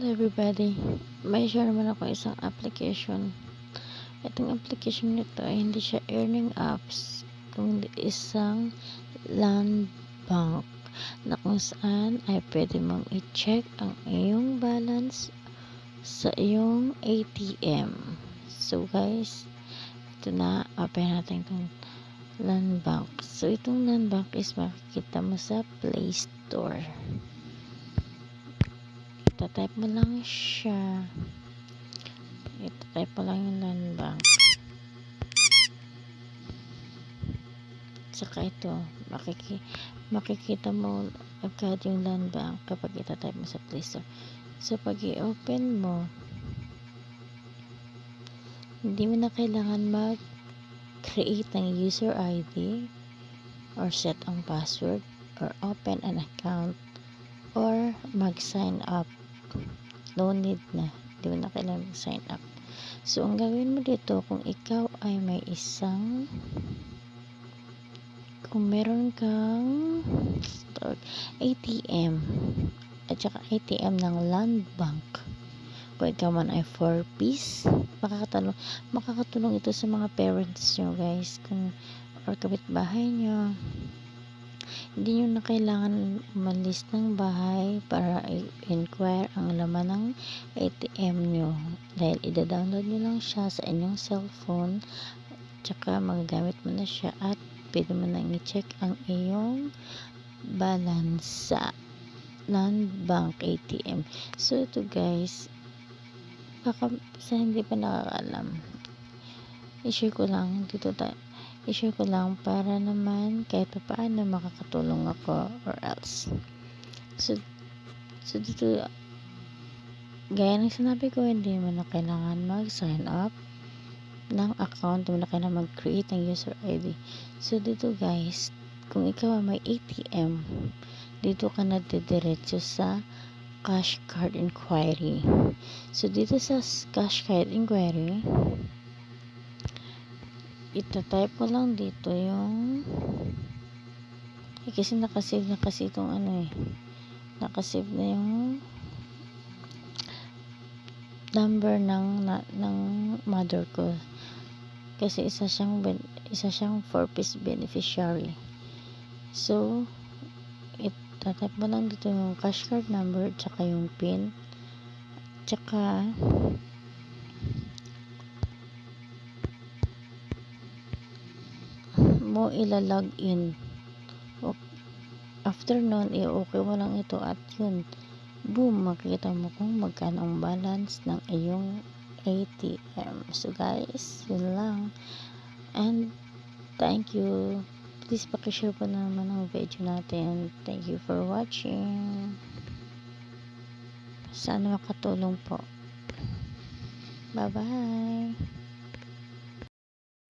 everybody, may share naman ako isang application. Itong application nito ay hindi siya earning apps, kundi isang land bank na kung saan ay pwede mong i-check ang iyong balance sa iyong ATM. So guys, ito na, open natin itong land bank. So itong land bank is makikita mo sa Play Store. Itatype mo lang siya. Itatype mo lang yung land bank. Saka ito, makiki makikita mo agad yung land bank kapag itatype mo sa Play Store. So, pag i-open mo, hindi mo na kailangan mag-create ng user ID or set ang password or open an account or mag-sign up. No need na. Hindi mo na kailangan mag-sign up. So, ang gawin mo dito, kung ikaw ay may isang kung meron kang ATM at saka ATM ng Land Bank kung ikaw man ay 4 piece makakatulong, makakatulong ito sa mga parents nyo guys kung or kapitbahay nyo hindi nyo na kailangan umalis ng bahay para i-inquire ang laman ng ATM nyo dahil ida-download nyo lang siya sa inyong cellphone tsaka magagamit mo na siya at pwede mo nang i-check ang iyong balance sa Land Bank ATM. So, ito guys, baka sa hindi pa nakakaalam, i-share ko lang dito tayo i-share ko lang para naman kahit pa paano makakatulong ako or else. So, so dito, gaya ng sinabi ko, hindi mo na kailangan mag-sign up ng account, mo na kailangan mag-create ng user ID. So, dito guys, kung ikaw ay may ATM, dito ka na didiretso sa cash card inquiry. So, dito sa cash card inquiry, itatype ko lang dito yung eh, kasi nakasave na kasi itong ano eh. Nakasave na yung number ng na, ng mother ko. Kasi isa siyang isa siyang 4 piece beneficiary. So itatype mo lang dito yung cash card number tsaka yung pin tsaka mo ilalog in after nun i-okay mo lang ito at yun. Boom makikita mo kung magkano ang balance ng iyong ATM so guys yun lang. And thank you. Please pakishare po naman ang video natin. Thank you for watching. Sana makatulong po. Bye bye